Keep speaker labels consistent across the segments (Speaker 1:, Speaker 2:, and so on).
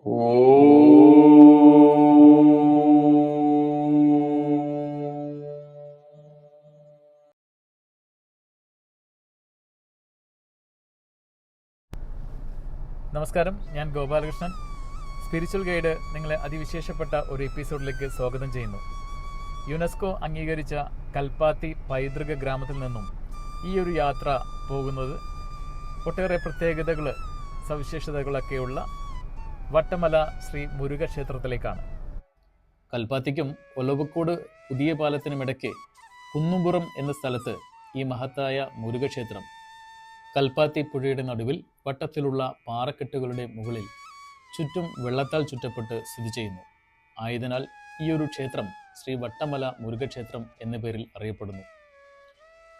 Speaker 1: നമസ്കാരം ഞാൻ Gopalakrishnan. Spiritual guide നിങ്ങളെ അതിവിശേഷപ്പെട്ട ഒരു എപ്പിസോഡിലേക്ക് സ്വാഗതം ചെയ്യുന്നു. യുനെസ്കോ അംഗീകരിച്ച കൽപ്പാത്തി പൈതൃക ഗ്രാമത്തിൽ നിന്നും ഈ ഒരു യാത്ര പോകുന്നത് ഒട്ടേറെ പ്രത്യേകതകൾ സവിശേഷതകളൊക്കെയുള്ള വട്ടമല ശ്രീ മുരുക ക്ഷേത്രത്തിലേക്കാണ് കൽപ്പാത്തിക്കും ഒലവക്കോട് പുതിയ പാലത്തിനുമിടയ്ക്ക് കുന്നുംപുറം എന്ന സ്ഥലത്ത് ഈ മഹത്തായ മുരുകക്ഷേത്രം. കൽപ്പാത്തി പുഴയുടെ നടുവിൽ വട്ടത്തിലുള്ള പാറക്കെട്ടുകളുടെ മുകളിൽ ചുറ്റും വെള്ളത്താൽ ചുറ്റപ്പെട്ട് സ്ഥിതി ചെയ്യുന്നു. ആയതിനാൽ ഈ ഒരു ക്ഷേത്രം ശ്രീ വട്ടമല മുരുകക്ഷേത്രം എന്ന പേരിൽ അറിയപ്പെടുന്നു.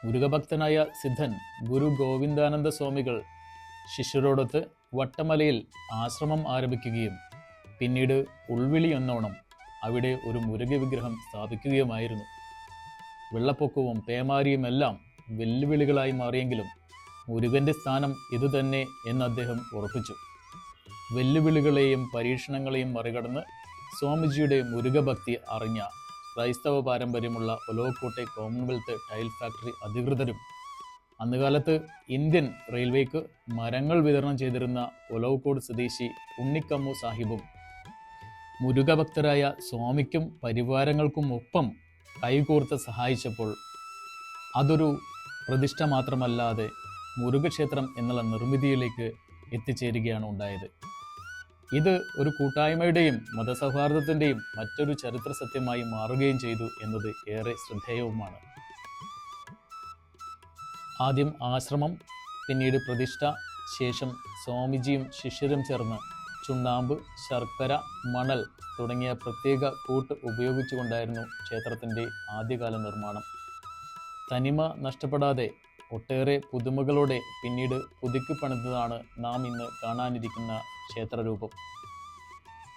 Speaker 1: മുരുകഭക്തനായ സിദ്ധൻ ഗുരു ഗോവിന്ദാനന്ദ സ്വാമികൾ ശിഷ്യരോടൊത്ത് വട്ടമലയിൽ ആശ്രമം ആരംഭിക്കുകയും പിന്നീട് ഉൾവിളി എന്നോണം അവിടെ ഒരു മുരുക വിഗ്രഹം സ്ഥാപിക്കുകയുമായിരുന്നു. വെള്ളപ്പൊക്കവും പേമാരിയുമെല്ലാം വെല്ലുവിളികളായി മാറിയെങ്കിലും മുരുകന്റെ സ്ഥാനം ഇതുതന്നെ എന്ന് അദ്ദേഹം ഉറപ്പിച്ചു. വെല്ലുവിളികളെയും പരീക്ഷണങ്ങളെയും മറികടന്ന് സ്വാമിജിയുടെ മുരുകഭക്തി അറിഞ്ഞ ക്രൈസ്തവ പാരമ്പര്യമുള്ള ഒലോക്കോട്ടെ കോമൺവെൽത്ത് ടൈൽ ഫാക്ടറി അധികൃതരും അന്നുകാലത്ത് ഇന്ത്യൻ റെയിൽവേക്ക് മരങ്ങൾ വിതരണം ചെയ്തിരുന്ന ഒലവക്കോട് സ്വദേശി ഉണ്ണിക്കമ്മു സാഹിബും മുരുകഭക്തരായ സ്വാമിക്കും പരിവാരങ്ങൾക്കും ഒപ്പം കൈകോർത്ത് സഹായിച്ചപ്പോൾ അതൊരു പ്രതിഷ്ഠ മാത്രമല്ലാതെ മുരുകക്ഷേത്രം എന്നുള്ള നിർമ്മിതിയിലേക്ക് എത്തിച്ചേരുകയാണ് ഉണ്ടായത്. ഇത് ഒരു കൂട്ടായ്മയുടെയും മതസൗഹാർദ്ദത്തിന്റെയും മറ്റൊരു ചരിത്ര സത്യമായി മാറുകയും ചെയ്തു എന്നത് ഏറെ ശ്രദ്ധേയവുമാണ്. ആദ്യം ആശ്രമം പിന്നീട് പ്രതിഷ്ഠ ശേഷം സ്വാമിജിയും ശിഷ്യരും ചേർന്ന് ചുണ്ണാമ്പ് ശർക്കര മണൽ തുടങ്ങിയ പ്രത്യേക കൂട്ട് ഉപയോഗിച്ചുകൊണ്ടായിരുന്നു ക്ഷേത്രത്തിന്റെ ആദ്യകാല നിർമ്മാണം. തനിമ നഷ്ടപ്പെടാതെ ഒട്ടേറെ പുതുമകളോടെ പിന്നീട് പുതുക്കി പണിതാണ് നാം ഇന്ന് കാണാനിരിക്കുന്ന ക്ഷേത്രരൂപം.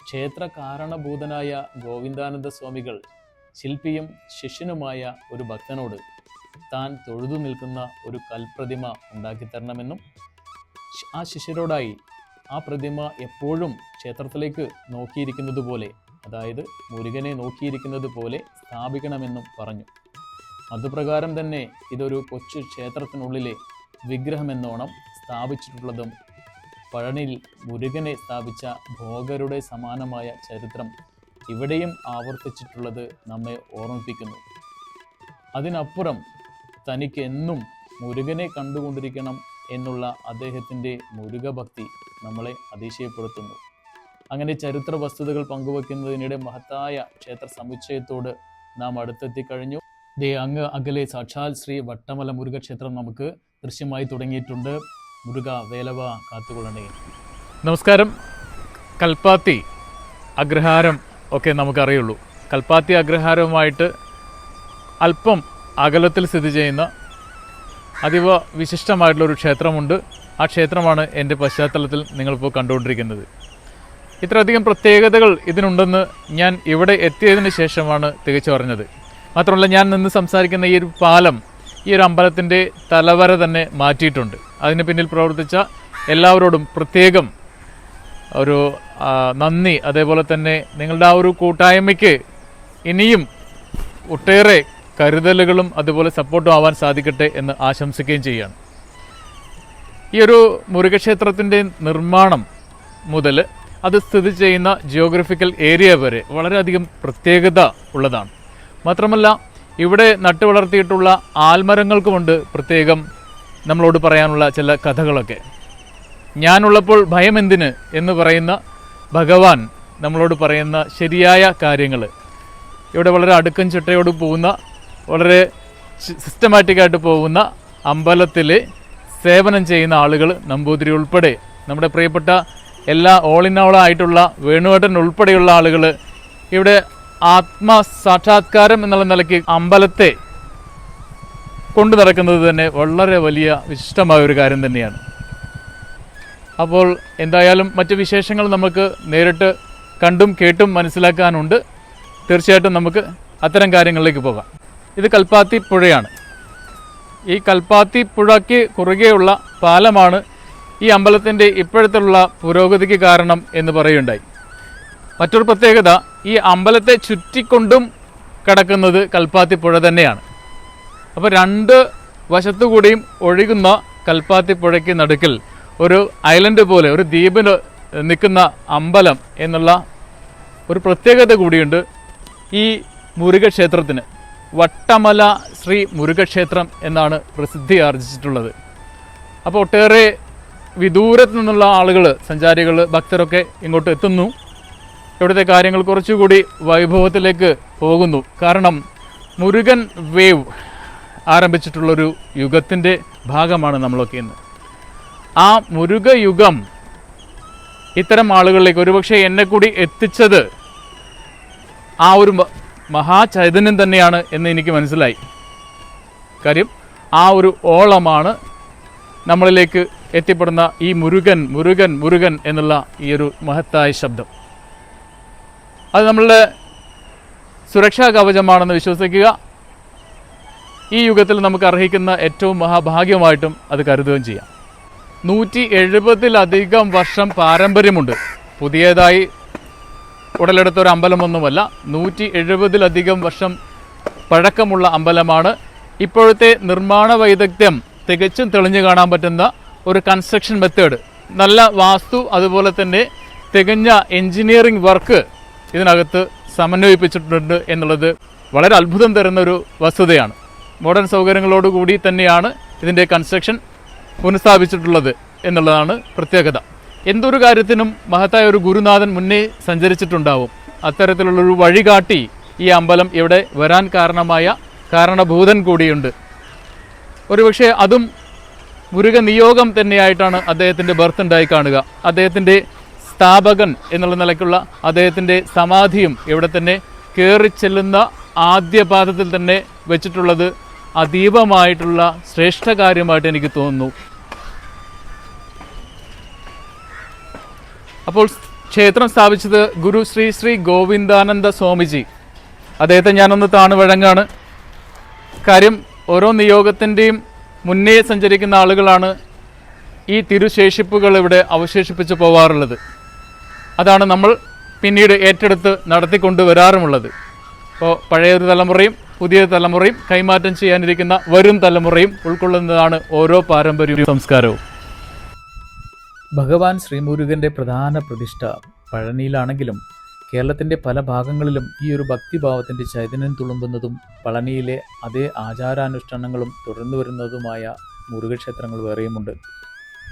Speaker 1: ക്ഷേത്ര കാരണഭൂതനായ ഗോവിന്ദാനന്ദ സ്വാമികൾ ശില്പിയും ശിഷ്യനുമായ ഒരു ഭക്തനോട് താൻ തൊഴുതു നിൽക്കുന്ന ഒരു കൽപ്രതിമ ഉണ്ടാക്കിത്തരണമെന്നും ആ ശിഷ്യരോടായി ആ പ്രതിമ എപ്പോഴും ക്ഷേത്രത്തിലേക്ക് നോക്കിയിരിക്കുന്നത് പോലെ അതായത് മുരുകനെ നോക്കിയിരിക്കുന്നത് പോലെ സ്ഥാപിക്കണമെന്നും പറഞ്ഞു. അതുപ്രകാരം തന്നെ ഇതൊരു കൊച്ചു ക്ഷേത്രത്തിനുള്ളിലെ വിഗ്രഹമെന്നോണം സ്ഥാപിച്ചിട്ടുള്ളതും പഴനിയിൽ മുരുകനെ സ്ഥാപിച്ച ഭോഗരുടെ സമാനമായ ചരിത്രം ഇവിടെയും ആവർത്തിച്ചിട്ടുള്ളത് നമ്മെ ഓർമ്മിപ്പിക്കുന്നു. അതിനപ്പുറം തനിക്ക് എന്നും മുരുകനെ കണ്ടുകൊണ്ടിരിക്കണം എന്നുള്ള അദ്ദേഹത്തിന്റെ മുരുകഭക്തി നമ്മളെ അതിശയപ്പെടുത്തുന്നു. അങ്ങനെ ചരിത്ര വസ്തുതകൾ പങ്കുവെക്കുന്നതിനിടെ മഹത്തായ ക്ഷേത്ര സമുച്ചയത്തോട് നാം അടുത്തെത്തിക്കഴിഞ്ഞു. ദേ അങ്ങ് അകലെ സാക്ഷാൽ ശ്രീ വട്ടമല മുരുകക്ഷേത്രം നമുക്ക് ദൃശ്യമായി തുടങ്ങിയിട്ടുണ്ട്. മുരുക വേലവ കാത്തുകൊള്ളണേ. നമസ്കാരം. കൽപ്പാത്തി അഗ്രഹാരം ഒക്കെ നമുക്കറിയുള്ളൂ. കൽപ്പാത്തി അഗ്രഹാരവുമായിട്ട് അല്പം അകലത്തിൽ സ്ഥിതി ചെയ്യുന്ന അതീവ വിശിഷ്ടമായിട്ടുള്ള ഒരു ക്ഷേത്രമുണ്ട്. ആ ക്ഷേത്രമാണ് എന്റെ പശ്ചാത്തലത്തിൽ നിങ്ങളിപ്പോൾ കണ്ടുകൊണ്ടിരിക്കുന്നത്. ഇത്രയധികം പ്രത്യേകതകൾ ഇതിനുണ്ടെന്ന് ഞാൻ ഇവിടെ എത്തിയതിന് ശേഷമാണ് തികച്ചു പറഞ്ഞത് മാത്രമല്ല ഞാൻ നിന്ന് സംസാരിക്കുന്ന ഈ ഒരു പാലം ഈ ഒരു അമ്പലത്തിന്റെ തലവര തന്നെ മാറ്റിയിട്ടുണ്ട്. അതിന് പിന്നിൽ പ്രവർത്തിച്ച എല്ലാവരോടും പ്രത്യേകം ഒരു നന്ദി. അതേപോലെ തന്നെ നിങ്ങളുടെ ആ ഒരു കൂട്ടായ്മയ്ക്ക് ഇനിയും ഒട്ടേറെ കരുതലുകളും അതുപോലെ സപ്പോർട്ടും ആവാൻ സാധിക്കട്ടെ എന്ന് ആശംസിക്കുകയും ചെയ്യുകയാണ്. ഈ ഒരു മുരുകക്ഷേത്രത്തിന്റെ നിർമ്മാണം മുതൽ അത് സ്ഥിതി ചെയ്യുന്ന ജിയോഗ്രഫിക്കൽ ഏരിയ വരെ വളരെയധികം പ്രത്യേകത ഉള്ളതാണ്. മാത്രമല്ല ഇവിടെ നട്ടു വളർത്തിയിട്ടുള്ള ആൽമരങ്ങൾക്കുമുണ്ട് പ്രത്യേകം നമ്മളോട് പറയാനുള്ള ചില കഥകളൊക്കെ. ഞാനുള്ളപ്പോൾ ഭയം എന്തിന് എന്ന് പറയുന്ന ഭഗവാൻ നമ്മളോട് പറയുന്ന ശരിയായ കാര്യങ്ങൾ ഇവിടെ വളരെ അടുക്കൻ ചിട്ടയോട് പോകുന്ന വളരെ സിസ്റ്റമാറ്റിക്കായിട്ട് പോകുന്ന അമ്പലത്തിൽ സേവനം ചെയ്യുന്ന ആളുകൾ നമ്പൂതിരി ഉൾപ്പെടെ. നമ്മുടെ പ്രിയപ്പെട്ട എല്ലാ ഓൾ ഇൻ ഓൾ ആയിട്ടുള്ള വേണുവേട്ടൻ ഉൾപ്പെടെയുള്ള ആളുകൾ ഇവിടെ ആത്മസാക്ഷാത്കാരം എന്നുള്ള നിലയ്ക്ക് അമ്പലത്തെ കൊണ്ടു നടക്കുന്നത് തന്നെ വളരെ വലിയ വിശിഷ്ടമായ ഒരു കാര്യം തന്നെയാണ്. അപ്പോൾ എന്തായാലും മറ്റ് വിശേഷങ്ങൾ നമുക്ക് നേരിട്ട് കണ്ടും കേട്ടും മനസ്സിലാക്കാനുണ്ട്. തീർച്ചയായിട്ടും നമുക്ക് അത്തരം കാര്യങ്ങളിലേക്ക് പോകാം. ഇത് കൽപ്പാത്തി പുഴയാണ്. ഈ കൽപ്പാത്തി പുഴയ്ക്ക് കുറുകെയുള്ള പാലമാണ് ഈ അമ്പലത്തിന്റെ ഇപ്പോഴത്തുള്ള പുരോഗതിക്ക് കാരണം എന്ന് പറയുണ്ടായി മറ്റൊരു പ്രത്യേകത ഈ അമ്പലത്തെ ചുറ്റിക്കൊണ്ടും കിടക്കുന്നത് കൽപ്പാത്തി പുഴ തന്നെയാണ്. അപ്പോൾ രണ്ട് വശത്തുകൂടിയും ഒഴുകുന്ന കൽപ്പാത്തി പുഴയ്ക്ക് നടുക്കിൽ ഒരു ഐലൻഡ് പോലെ ഒരു ദ്വീപിന് നിൽക്കുന്ന അമ്പലം എന്നുള്ള ഒരു പ്രത്യേകത കൂടിയുണ്ട് ഈ മുരുകക്ഷേത്രത്തിന്. വട്ടമല ശ്രീ മുരുകക്ഷേത്രം എന്നാണ് പ്രസിദ്ധി ആർജിച്ചിട്ടുള്ളത്. അപ്പോൾ ഒട്ടേറെ വിദൂരത്തു നിന്നുള്ള ആളുകൾ സഞ്ചാരികൾ ഭക്തരൊക്കെ ഇങ്ങോട്ട് എത്തുന്നു. ഇവിടുത്തെ കാര്യങ്ങൾ കുറച്ചുകൂടി വൈഭവത്തിലേക്ക് പോകുന്നു. കാരണം മുരുകൻ വേവ് ആരംഭിച്ചിട്ടുള്ളൊരു യുഗത്തിന്റെ ഭാഗമാണ് നമ്മളൊക്കെ ഇന്ന്. ആ മുരുക യുഗം ഇത്തരം ആളുകളിലേക്ക് ഒരുപക്ഷെ എന്നെ കൂടി എത്തിച്ചത് ആ ഒരു മഹാചൈതന്യം തന്നെയാണ് എന്ന് എനിക്ക് മനസ്സിലായി. കാര്യം ആ ഒരു ഓളമാണ് നമ്മളിലേക്ക് എത്തിപ്പെടുന്ന ഈ മുരുകൻ മുരുകൻ മുരുകൻ എന്നുള്ള ഈ ഒരു മഹത്തായ ശബ്ദം. അത് നമ്മളുടെ സുരക്ഷാ കവചമാണെന്ന് വിശ്വസിക്കുക. ഈ യുഗത്തിൽ നമുക്ക് അർഹിക്കുന്ന ഏറ്റവും മഹാഭാഗ്യമായിട്ടും അത് കരുതുകയും ചെയ്യാം. നൂറ്റി എഴുപതിലധികം വർഷം പാരമ്പര്യമുണ്ട്. പുതിയതായി ഉടലെടുത്ത ഒരു അമ്പലമൊന്നുമല്ല നൂറ്റി എഴുപതിലധികം വർഷം പഴക്കമുള്ള അമ്പലമാണ്. ഇപ്പോഴത്തെ നിർമ്മാണ വൈദഗ്ധ്യം തികച്ചും തെളിഞ്ഞു കാണാൻ പറ്റുന്ന ഒരു കൺസ്ട്രക്ഷൻ മെത്തേഡ് നല്ല വാസ്തു അതുപോലെ തന്നെ തികഞ്ഞ എഞ്ചിനീയറിംഗ് വർക്ക് ഇതിനകത്ത് സമന്വയിപ്പിച്ചിട്ടുണ്ട് എന്നുള്ളത് വളരെ അത്ഭുതം തരുന്ന ഒരു വസ്തുതയാണ്. മോഡേൺ സൗകര്യങ്ങളോടുകൂടി തന്നെയാണ് ഇതിന്റെ കൺസ്ട്രക്ഷൻ പുനഃസ്ഥാപിച്ചിട്ടുള്ളത് എന്നുള്ളതാണ് പ്രത്യേകത. എന്തൊരു കാര്യത്തിനും മഹത്തായ ഒരു ഗുരുനാഥൻ മുന്നേ സഞ്ചരിച്ചിട്ടുണ്ടാവും. അത്തരത്തിലുള്ളൊരു വഴികാട്ടി ഈ അമ്പലം ഇവിടെ വരാൻ കാരണമായ കാരണഭൂതൻ കൂടിയുണ്ട്. ഒരുപക്ഷെ അതും മുരുക നിയോഗം തന്നെയായിട്ടാണ് അദ്ദേഹത്തിന്റെ ബർത്ത് ഉണ്ടായി കാണുക. അദ്ദേഹത്തിന്റെ സ്ഥാപകൻ എന്നുള്ള നിലയ്ക്കുള്ള അദ്ദേഹത്തിന്റെ സമാധിയും ഇവിടെ തന്നെ കയറി ചെല്ലുന്ന ആദ്യ പാദത്തിൽ തന്നെ വെച്ചിട്ടുള്ളത് അതീവമായിട്ടുള്ള ശ്രേഷ്ഠ കാര്യമായിട്ട് എനിക്ക് തോന്നുന്നു. അപ്പോൾ ക്ഷേത്രം സ്ഥാപിച്ചത് ഗുരു ശ്രീ ശ്രീ ഗോവിന്ദാനന്ദ സ്വാമിജി. അദ്ദേഹത്തെ ഞാനൊന്ന് താണു വഴങ്ങാണ്. കാര്യം ഓരോ നിയോഗത്തിന്റെയും മുന്നേ സഞ്ചരിക്കുന്ന ആളുകളാണ് ഈ തിരുശേഷിപ്പുകൾ ഇവിടെ അവശേഷിപ്പിച്ച് പോവാറുള്ളത്. അതാണ് നമ്മൾ പിന്നീട് ഏറ്റെടുത്ത് നടത്തിക്കൊണ്ട് വരാറുമുള്ളത് അപ്പോൾ പഴയൊരു തലമുറയും പുതിയ തലമുറയും കൈമാറ്റം ചെയ്യാനിരിക്കുന്ന വരും തലമുറയും ഉൾക്കൊള്ളുന്നതാണ് ഓരോ പാരമ്പര്യവും സംസ്കാരവും. ഭഗവാൻ ശ്രീമുരുകന്റെ പ്രധാന പ്രതിഷ്ഠ പഴനിയിലാണെങ്കിലും കേരളത്തിന്റെ പല ഭാഗങ്ങളിലും ഈ ഒരു ഭക്തിഭാവത്തിന്റെ ചൈതന്യം തുളുമ്പുന്നതും പളനിയിലെ അതേ ആചാരാനുഷ്ഠാനങ്ങളും തുടർന്നു വരുന്നതുമായ മുരുകക്ഷേത്രങ്ങൾ വേറെയുമുണ്ട്.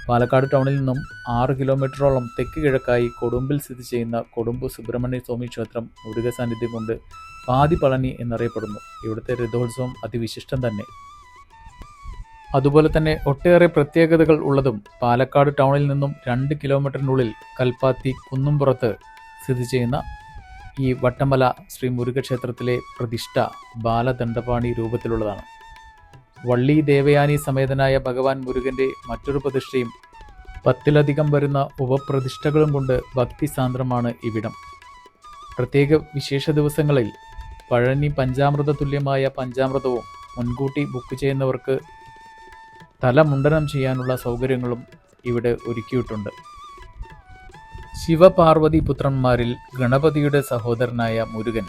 Speaker 1: പാലക്കാട് ടൗണിൽ നിന്നും ആറ് കിലോമീറ്ററോളം തെക്ക് കിഴക്കായി കൊടുമ്പിൽ സ്ഥിതി ചെയ്യുന്ന കൊടുമ്പ് സുബ്രഹ്മണ്യ സ്വാമി ക്ഷേത്രം മുരുക സാന്നിധ്യം കൊണ്ട് പാതി പളനി എന്നറിയപ്പെടുന്നു. ഇവിടുത്തെ രഥോത്സവം അതിവിശിഷ്ടം തന്നെ. അതുപോലെ തന്നെ ഒട്ടേറെ പ്രത്യേകതകൾ ഉള്ളതും പാലക്കാട് ടൗണിൽ നിന്നും രണ്ട് കിലോമീറ്ററിനുള്ളിൽ കൽപ്പാത്തി കുന്നുംപുറത്ത് സ്ഥിതി ചെയ്യുന്ന ഈ വട്ടമല ശ്രീ മുരുകക്ഷേത്രത്തിലെ പ്രതിഷ്ഠ ബാലദണ്ഡപാണി രൂപത്തിലുള്ളതാണ്. വള്ളി ദേവയാനി സമേതനായ ഭഗവാൻ മുരുകന്റെ മറ്റൊരു പ്രതിഷ്ഠയും പത്തിലധികം വരുന്ന ഉപപ്രതിഷ്ഠകളും കൊണ്ട് ഭക്തിസാന്ദ്രമാണ് ഇവിടം. പ്രത്യേക വിശേഷ ദിവസങ്ങളിൽ പഴനി പഞ്ചാമൃത തുല്യമായ പഞ്ചാമൃതവും മുൻകൂട്ടി ബുക്ക് ചെയ്യുന്നവർക്ക് തലമുണ്ടനം ചെയ്യാനുള്ള സൗകര്യങ്ങളും ഇവിടെ ഒരുക്കിയിട്ടുണ്ട്. ശിവപാർവതി പുത്രന്മാരിൽ ഗണപതിയുടെ സഹോദരനായ മുരുകൻ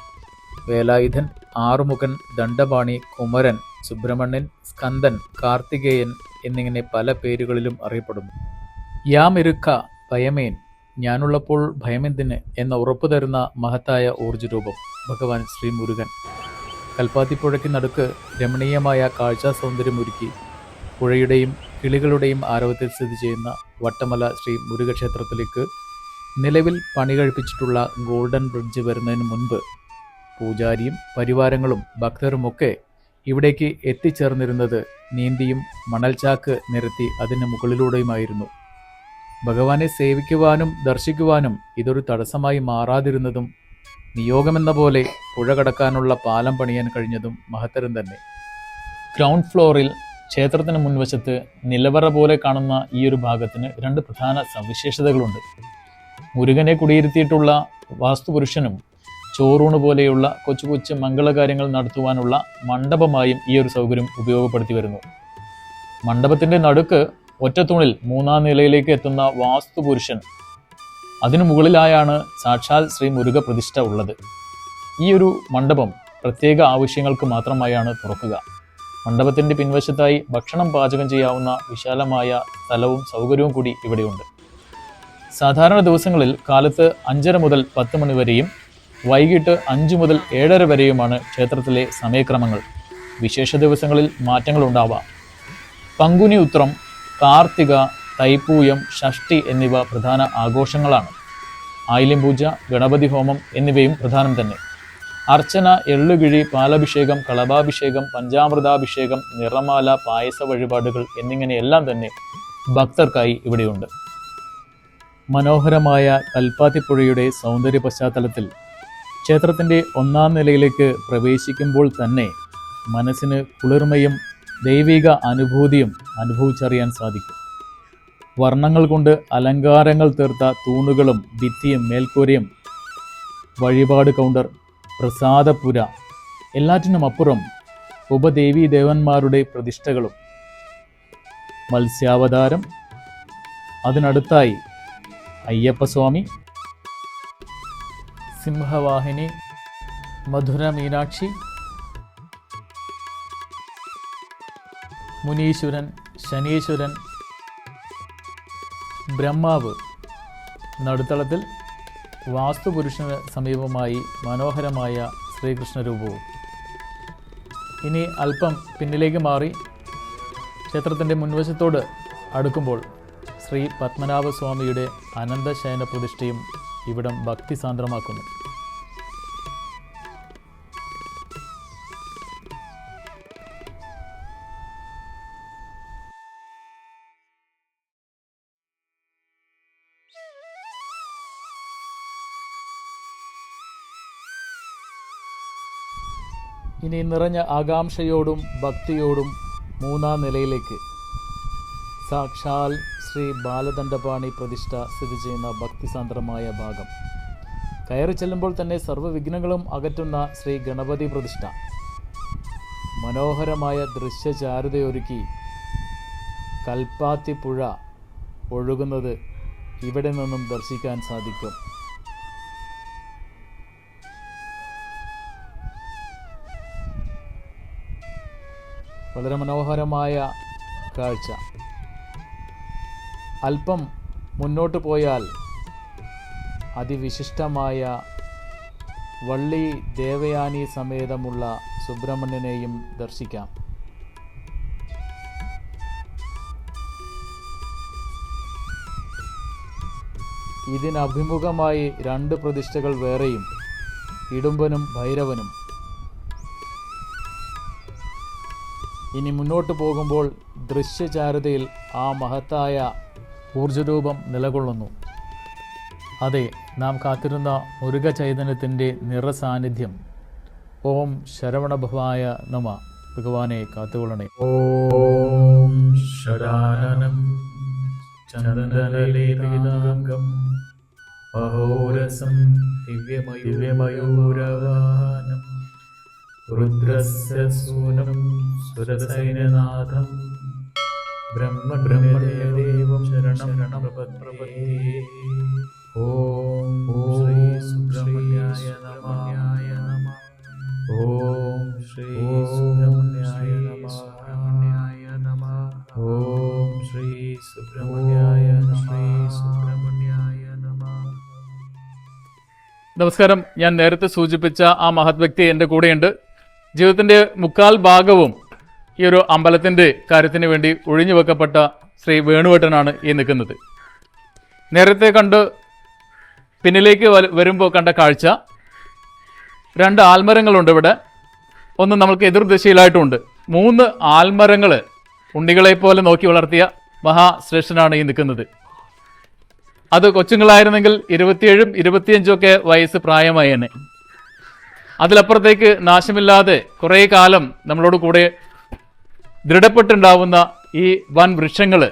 Speaker 1: വേലായുധൻ ആറുമുഖൻ ദണ്ഡപാണി കുമരൻ സുബ്രഹ്മണ്യൻ സ്കന്ദൻ കാർത്തികേയൻ എന്നിങ്ങനെ പല പേരുകളിലും അറിയപ്പെടുന്നു. യാമിരുക്ക ഭയമേൻ ഞാനുള്ളപ്പോൾ ഭയമെന്തിന് എന്ന ഉറപ്പു തരുന്ന മഹത്തായ ഊർജരൂപം ഭഗവാൻ ശ്രീ മുരുകൻ. കൽപ്പാത്തിപ്പുഴയ്ക്ക് നടുക്ക് രമണീയമായ കാഴ്ചാ സൗന്ദര്യമൊരുക്കി പുഴയുടെയും കിളികളുടെയും ആരവത്തിൽ സ്ഥിതി ചെയ്യുന്ന വട്ടമല ശ്രീ മുരുകക്ഷേത്രത്തിലേക്ക് നിലവിൽ പണി കഴിപ്പിച്ചിട്ടുള്ള ഗോൾഡൻ ബ്രിഡ്ജ് വരുന്നതിന് മുൻപ് പൂജാരിയും പരിവാരങ്ങളും ഭക്തരുമൊക്കെ ഇവിടേക്ക് എത്തിച്ചേർന്നിരുന്നത് നീന്തിയും മണൽചാക്ക് നിരത്തി അതിന് മുകളിലൂടെയുമായിരുന്നു. ഭഗവാനെ സേവിക്കുവാനും ദർശിക്കുവാനും ഇതൊരു തടസ്സമായി മാറാതിരുന്നതും നിയോഗമെന്ന പോലെ പുഴ കടക്കാനുള്ള പാലം പണിയാൻ കഴിഞ്ഞതും മഹത്തരം തന്നെ. ഗ്രൗണ്ട് ഫ്ലോറിൽ ക്ഷേത്രത്തിന് മുൻവശത്ത് നിലവറ പോലെ കാണുന്ന ഈ ഒരു ഭാഗത്തിന് രണ്ട് പ്രധാന സവിശേഷതകളുണ്ട്. മുരുകനെ കുടിയിരുത്തിയിട്ടുള്ള വാസ്തുപുരുഷനും ചോറൂണ് പോലെയുള്ള കൊച്ചു കൊച്ചു മംഗളകാര്യങ്ങൾ നടത്തുവാനുള്ള മണ്ഡപമായും ഈ ഒരു സൗകര്യം ഉപയോഗപ്പെടുത്തി വരുന്നു. മണ്ഡപത്തിന്റെ നടുക്ക് ഒറ്റത്തൂണിൽ മൂന്നാം നിലയിലേക്ക് എത്തുന്ന വാസ്തുപുരുഷൻ. അതിനു മുകളിലായാണ് സാക്ഷാൽ ശ്രീ മുരുക പ്രതിഷ്ഠ ഉള്ളത്. ഈ ഒരു മണ്ഡപം പ്രത്യേക ആവശ്യങ്ങൾക്ക് മാത്രമായാണ് തുറക്കുക. മണ്ഡപത്തിന്റെ പിൻവശത്തായി ഭക്ഷണം പാചകം ചെയ്യാവുന്ന വിശാലമായ സ്ഥലവും സൗകര്യവും കൂടി ഇവിടെയുണ്ട്. സാധാരണ ദിവസങ്ങളിൽ കാലത്ത് അഞ്ചര മുതൽ പത്ത് മണി വരെയും വൈകിട്ട് അഞ്ച് മുതൽ ഏഴര വരെയുമാണ് ക്ഷേത്രത്തിലെ സമയക്രമങ്ങൾ. വിശേഷ ദിവസങ്ങളിൽ മാറ്റങ്ങൾ ഉണ്ടാവാം. പങ്കുനി ഉത്രം കാർത്തിക തൈപ്പൂയം ഷഷ്ടി എന്നിവ പ്രധാന ആഘോഷങ്ങളാണ്. ആയില്യം പൂജ ഗണപതി ഹോമം എന്നിവയും പ്രധാനം തന്നെ. അർച്ചന എള്ളുകിഴി പാലഭിഷേകം കളഭാഭിഷേകം പഞ്ചാമൃതാഭിഷേകം നിറമാല പായസ വഴിപാടുകൾ എന്നിങ്ങനെയെല്ലാം തന്നെ ഭക്തർക്കായി ഇവിടെയുണ്ട്. മനോഹരമായ കൽപ്പാത്തിപ്പുഴയുടെ സൗന്ദര്യ പശ്ചാത്തലത്തിൽ ക്ഷേത്രത്തിന്റെ ഒന്നാം നിലയിലേക്ക് പ്രവേശിക്കുമ്പോൾ തന്നെ മനസ്സിന് കുളിർമയും ദൈവിക അനുഭൂതിയും അനുഭവിച്ചറിയാൻ സാധിക്കും. വർണങ്ങൾ കൊണ്ട് അലങ്കാരങ്ങൾ തീർത്ത തൂണുകളും ഭിത്തിയും മേൽക്കൂരയും വഴിപാട് കൗണ്ടർ പ്രസാദപുര. എല്ലാറ്റിനും അപ്പുറം ഉപദേവീ ദേവന്മാരുടെ പ്രതിഷ്ഠകളും. മത്സ്യാവതാരം. അതിനടുത്തായി അയ്യപ്പസ്വാമി. സിംഹവാഹിനി. മധുര മീനാക്ഷി മുനീശ്വരൻ ശനീശ്വരൻ. ബ്രഹ്മാവ്. നടുത്തളത്തിൽ വാസ്തുപുരുഷന് സമീപമായി മനോഹരമായ ശ്രീകൃഷ്ണ രൂപവും ഇനി അല്പം പിന്നിലേക്ക് മാറി ക്ഷേത്രത്തിന്റെ മുൻവശത്തോട് അടുക്കുമ്പോൾ ശ്രീ പത്മനാഭസ്വാമിയുടെ അനന്തശയന പ്രതിഷ്ഠയും ഇവിടം ഭക്തിസാന്ദ്രമാക്കുന്നു. ഇനി നിറഞ്ഞ ആകാംക്ഷയോടും ഭക്തിയോടും മൂന്നാം നിലയിലേക്ക്. സാക്ഷാൽ ശ്രീ ബാലദണ്ഡപാണി പ്രതിഷ്ഠ സ്ഥിതി ചെയ്യുന്ന ഭക്തിസാന്ദ്രമായ ഭാഗം. കയറി ചെല്ലുമ്പോൾ തന്നെ സർവവിഘ്നങ്ങളും അകറ്റുന്ന ശ്രീ ഗണപതി പ്രതിഷ്ഠ. മനോഹരമായ ദൃശ്യചാരുതയൊരുക്കി കൽപ്പാത്തി പുഴ ഒഴുകുന്നത് ഇവിടെ നിന്നും ദർശിക്കാൻ സാധിക്കും. വളരെ മനോഹരമായ കാഴ്ച. അല്പം മുന്നോട്ട് പോയാൽ അതിവിശിഷ്ടമായ വള്ളി ദേവയാനി സമേതമുള്ള സുബ്രഹ്മണ്യനെയും ദർശിക്കാം. ഇതിനഭിമുഖമായി രണ്ട് പ്രതിഷ്ഠകൾ വേറെയും ഇടുമ്പനും ഭൈരവനും. ഇനി മുന്നോട്ട് പോകുമ്പോൾ ദൃശ്യചാരുതയിൽ ആ മഹത്തായ ഊർജരൂപം നിലകൊള്ളുന്നു. അതെ നാം കാത്തിരുന്ന മുരുക ചൈതന്യത്തിന്റെ നിറസാന്നിധ്യം. ഓം ശരവണഭവായ നമ. ഭഗവാനെ കാത്തുകൊള്ളണേ.
Speaker 2: ഓം ചന്ദനലേതാംഗം അഹോരസം ദിവ്യമയൂരവാനം രുദ്രസ്യ സൂനം സുരസൈനനാഥം ബ്രഹ്മബ്രഹ്മദേവം ശരണം പ്രപദ്യേ ഓം ശ്രീ സുബ്രഹ്മണ്യായ നമായ നമ. ഓം ശ്രീ സുബ്രഹ്മണ്യായ നമഃ. നമ ഓം ശ്രീ സുബ്രഹ്മണ്യായ ശ്രീ സുബ്രഹ്മണ്യായ നമ.
Speaker 1: നമസ്കാരം. ഞാൻ നേരത്തെ സൂചിപ്പിച്ച ആ മഹത് വ്യക്തി എന്റെ കൂടെയുണ്ട്. ജീവിതത്തിന്റെ മുക്കാൽ ഭാഗവും ഈ ഒരു അമ്പലത്തിന്റെ കാര്യത്തിന് വേണ്ടി ഒഴിഞ്ഞു വെക്കപ്പെട്ട ശ്രീ വേണുവേട്ടനാണ് ഈ നിൽക്കുന്നത്. നേരത്തെ കണ്ട് പിന്നിലേക്ക് വരുമ്പോൾ കണ്ട കാഴ്ച. രണ്ട് ആൽമരങ്ങളുണ്ട് ഇവിടെ. ഒന്ന് നമ്മൾക്ക് എതിർദിശയിലായിട്ടുമുണ്ട് മൂന്ന് ആൽമരങ്ങൾ ഉണ്ണികളെ പോലെ നോക്കി വളർത്തിയ മഹാശ്രേഷ്ഠനാണ് ഈ നിൽക്കുന്നത്. അത് കൊച്ചുങ്ങളായിരുന്നെങ്കിൽ ഇരുപത്തിയേഴും ഇരുപത്തിയഞ്ചും ഒക്കെ വയസ്സ് പ്രായമായി തന്നെ അതിലപ്പുറത്തേക്ക് നാശമില്ലാതെ കുറേ കാലം നമ്മളോട് കൂടെ ദൃഢപ്പെട്ടുണ്ടാവുന്ന ഈ വൻ വൃക്ഷങ്ങൾ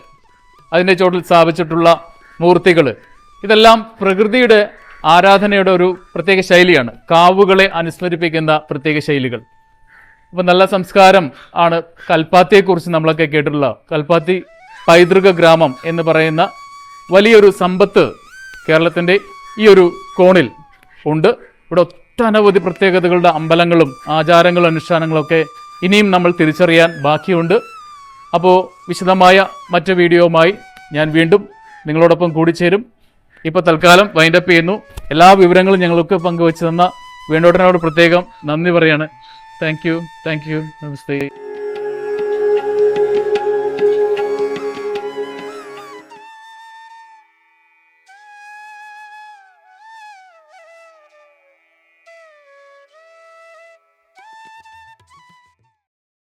Speaker 1: അതിന്റെ ചോട്ടിൽ സ്ഥാപിച്ചിട്ടുള്ള മൂർത്തികൾ ഇതെല്ലാം പ്രകൃതിയുടെ ആരാധനയുടെ ഒരു പ്രത്യേക ശൈലിയാണ്. കാവുകളെ അനുസ്മരിപ്പിക്കുന്ന പ്രത്യേക ശൈലികൾ. അപ്പം നല്ല സംസ്കാരം ആണ് കൽപ്പാത്തിയെക്കുറിച്ച് നമ്മളൊക്കെ കേട്ടിട്ടുള്ള. കൽപ്പാത്തി പൈതൃക ഗ്രാമം എന്ന് പറയുന്ന വലിയൊരു സമ്പത്ത് കേരളത്തിന്റെ ഈ ഒരു കോണിൽ ഉണ്ട്. ഇവിടെ ഒട്ടനവധി പ്രത്യേകതകളുടെ അമ്പലങ്ങളും ആചാരങ്ങളും അനുഷ്ഠാനങ്ങളൊക്കെ ഇനിയും നമ്മൾ തിരിച്ചറിയാൻ ബാക്കിയുണ്ട്. അപ്പോൾ വിശദമായ മറ്റു വീഡിയോവുമായി ഞാൻ വീണ്ടും നിങ്ങളോടൊപ്പം കൂടിച്ചേരും. ഇപ്പോൾ തൽക്കാലം വൈൻഡപ്പ് ചെയ്യുന്നു. എല്ലാ വിവരങ്ങളും ഞങ്ങൾക്ക് പങ്കുവച്ച് തന്ന വേണ്ടോട്ടനോട് പ്രത്യേകം നന്ദി പറയാണ്. Thank you thank you namaste